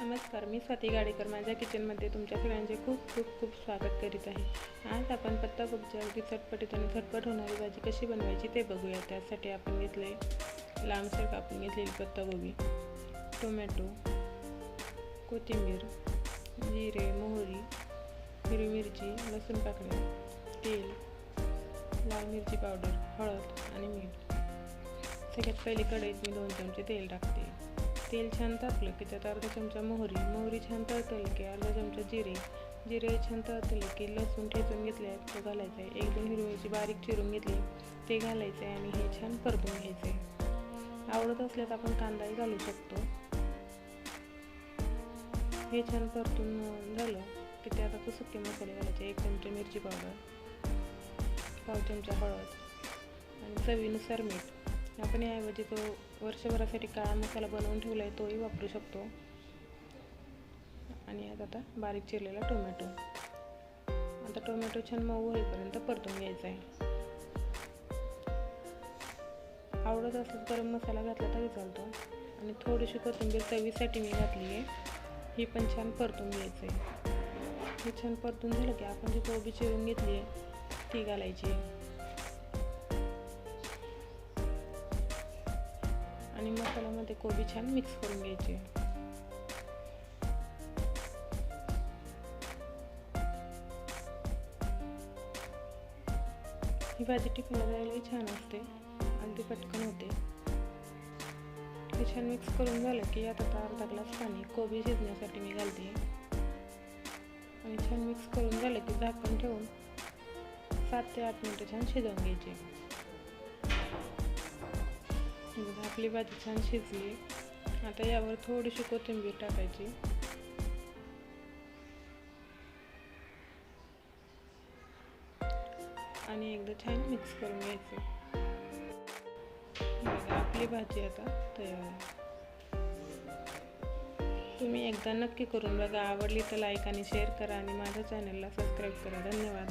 नमस्कार मी स्वाती गाडेकर. माझ्या किचनमध्ये तुमच्या सगळ्यांचे खूप खूप खूप स्वागत करीत आहे. आज आपण पत्ताकोबीच्या अगदी चटपटीत आणि झटपट होणारी भाजी कशी बनवायची ते बघूया. त्यासाठी आपण घेतले लांबसर कापून घेतलेली पत्ताकोबी टोमॅटो कोथिंबीर जिरे मोहरी हिरवी मिरची लसूण पाकळ्या तेल लाल मिरची पावडर हळद आणि मीठ. सगळ्यात पहिले कढईत मी दोन चमचे तेल टाकते. तेल छान तापलं की त्यात अर्धा चमचा मोहरी मोहरी छान तळतली की अर्धा चमचा जिरे. जिरे छान तळतले की लसूण ठेचून घेतले आहे तो घालायचा आहे एक दोन हिरव्याची बारीक चिरून घेतली ते घालायचं आहे आणि हे छान परतून घ्यायचं आहे आवडत असल्यास आपण कांदाही घालू शकतो. हे छान परतून झालं की त्यात आता सुके मसाले घालायचे. एक चमचा मिरची पावडर पाव चमचा हळद आणि चवीनुसार मीठ. आपण याऐवजी तो वर्षभरासाठी काळा मसाला बनवून ठेवला आहे तोही वापरू शकतो. आणि यात आता बारीक चिरलेला टोमॅटो. आता टोमॅटो छान मऊ होईपर्यंत परतून घ्यायचा आहे आवडत असेल गरम मसाला घातला तरी चालतो. आणि थोडीशी कोथिंबीर चवीसाठी मी घातली आहे ही पण छान परतून घ्यायचं आहे हे छान परतून झालं की आपण जी कोबी चिरून घेतली आहे ती घालायची. आहे आणि मसाल्यामध्ये कोबी छान मिक्स करून घ्यायची. ही भाजी टिफिनला जायलाही छान असते अगदी पटकन होते. हे छान मिक्स करून झालं की आता अर्धा ग्लास पाणी कोबी शिजण्यासाठी मी घालते. आणि छान मिक्स करून झालं की झाकण ठेवून सात ते आठ मिनटं छान शिजवून घ्यायचे. आपली भाजी छान शिजली. आता यावर थोडीशी कोथिंबीर टाकायची. आणि एकदा छान मिक्स करून घ्यायचं. आपली भाजी आता तयार आहे. तुम्ही एकदा नक्की करून बघा. आवडली तर लाईक आणि शेअर करा आणि माझ्या चॅनलला सबस्क्राईब करा. धन्यवाद.